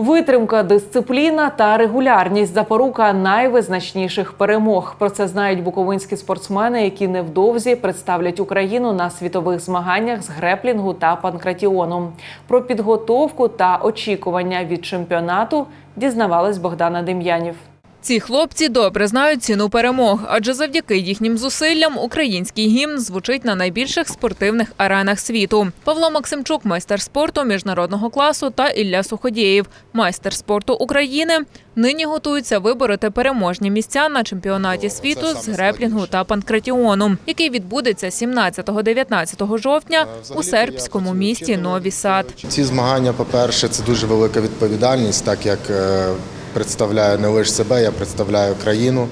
Витримка, дисципліна та регулярність запорука найвизначніших перемог. Про це знають буковинські спортсмени, які невдовзі представлять Україну на світових змаганнях з греплінгу та панкратіону. Про підготовку та очікування від чемпіонату дізнавалась Богдана Дем'янів. Ці хлопці добре знають ціну перемог, адже завдяки їхнім зусиллям український гімн звучить на найбільших спортивних аренах світу. Павло Максимчук, майстер спорту міжнародного класу, та Ілля Суходєєв, майстер спорту України, нині готуються вибороти переможні місця на чемпіонаті світу з греплінгу та панкратіону, який відбудеться 17-19 жовтня у сербському місті Нові Сад. Ці змагання, по-перше, це дуже велика відповідальність, так як е, представляю не лише себе, я представляю країну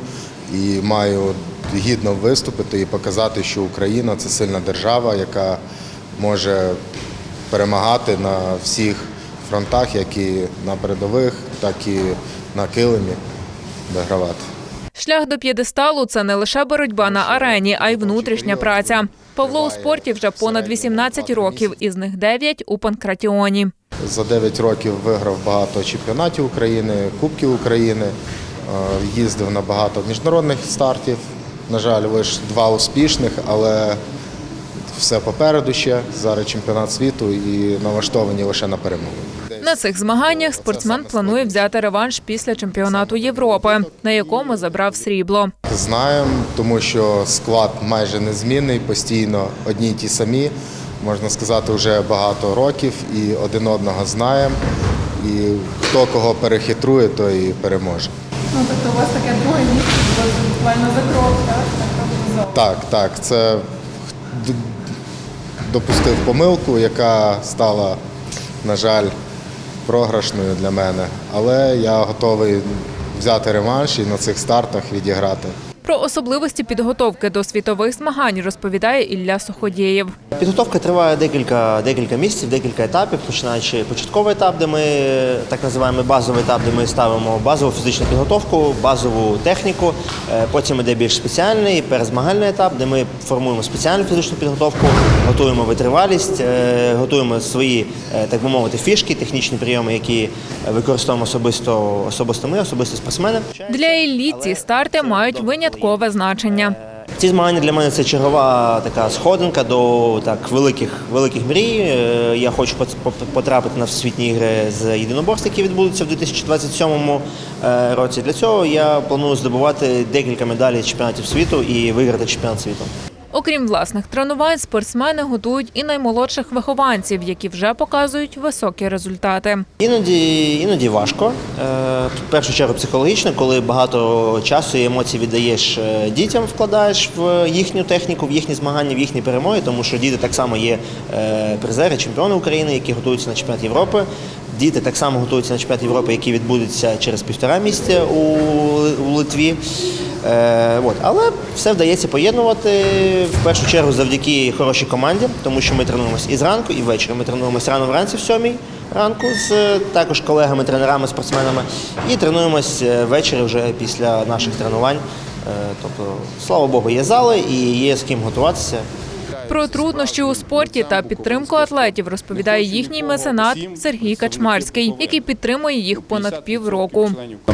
і маю гідно виступити і показати, що Україна це сильна держава, яка може перемагати на всіх фронтах, як і на передових, так і на килимі вигравати. Шлях до п'єдесталу це не лише боротьба на арені, а й внутрішня праця. Павло у спорті вже понад 18 років, із них 9 у панкратіоні. За 9 років виграв багато чемпіонатів України, Кубків України, е, їздив на багато міжнародних стартів. На жаль, лише два успішних, але все попереду ще. Зараз чемпіонат світу і налаштовані лише на перемогу. На цих змаганнях спортсмен планує взяти реванш після чемпіонату Європи, на якому забрав срібло. Знаємо, тому що склад майже незмінний, постійно одні й ті самі. Можна сказати, вже багато років і один одного знаємо. І хто кого перехитрує, той і переможе. Ну, тобто у вас таке друге місце було буквально за крок, так? Так, Так, так, це допустив помилку, яка стала, на жаль, програшною для мене. Але я готовий взяти реванш і на цих стартах відіграти. Про особливості підготовки до світових змагань розповідає Ілля Суходєєв. Підготовка триває декілька, декілька місяців, декілька етапів, починаючи початковий етап, де ми так називаємо базовий етап, де ми ставимо базову фізичну підготовку, базову техніку. Е, Потім іде більш спеціальний перезмагальний етап, де ми формуємо спеціальну фізичну підготовку, готуємо витривалість, е, готуємо свої, е, так би мовити, фішки, технічні прийоми, які використовуємо особисто, особисто ми, особисто спортсмени. Для Іллі ці старти мають виняткове значення. Ці змагання для мене це чергова така сходинка до так великих великих мрій. Е, Я хочу потрапити на всесвітні ігри з єдиноборств, які відбудуться в 2027 е, році. Для цього я планую здобувати декілька медалей чемпіонатів світу і виграти чемпіонат світу. Окрім власних тренувань, спортсмени готують і наймолодших вихованців, які вже показують високі результати. Іноді, іноді важко. Е, В першу чергу психологічно, коли багато часу і емоцій віддаєш е, дітям, вкладаєш в їхню техніку, в їхні змагання, в їхні перемоги, тому що діти так само є е, призери, чемпіони України, які готуються на чемпіонат Європи. Діти так само готуються на чемпіонат Європи, який відбудеться через півтора місяця у, Литві. Е, от. Але все вдається поєднувати в першу чергу завдяки хорошій команді, тому що ми тренуємося і зранку, і ввечері. Ми тренуємося рано вранці в сьомій ранку з е, також колегами, тренерами, спортсменами, і тренуємось е, ввечері вже після наших тренувань. Е, Тобто, слава Богу, є зали і є з ким готуватися. Про труднощі у спорті та підтримку атлетів розповідає їхній меценат Сергій Качмарський, який підтримує їх понад півроку.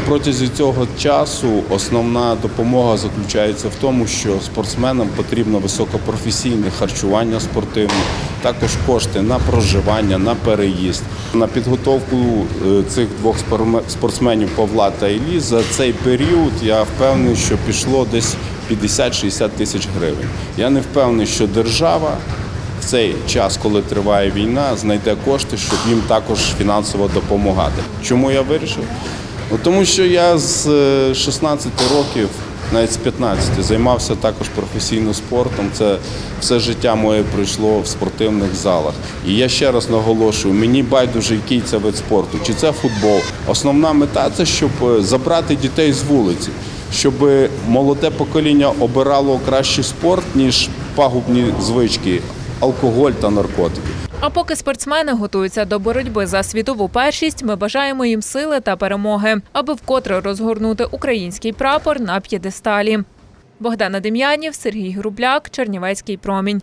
Протязі цього часу основна допомога заключається в тому, що спортсменам потрібно високопрофесійне харчування спортивне, також кошти на проживання, на переїзд. На підготовку е, цих двох спортсменів Павла та Іллі за цей період я впевнений, що пішло десь 50-60 тисяч гривень. Я не впевнений, що держава в цей час, коли триває війна, знайде кошти, щоб їм також фінансово допомагати. Чому я вирішив? Ну, тому що я з е, 16 років, навіть з 15, займався також професійно спортом. Це все життя моє пройшло в спортивних залах. І я ще раз наголошую: мені байдуже, який це вид спорту, чи це футбол. Основна мета це щоб е, забрати дітей з вулиці, щоб молоде покоління обирало кращий спорт, ніж пагубні звички, алкоголь та наркотики. А поки спортсмени готуються до боротьби за світову першість, ми бажаємо їм сили та перемоги, аби вкотре розгорнути український прапор на п'єдесталі. Богдана Дем'янів, Сергій Грубляк, Чернівецький промінь.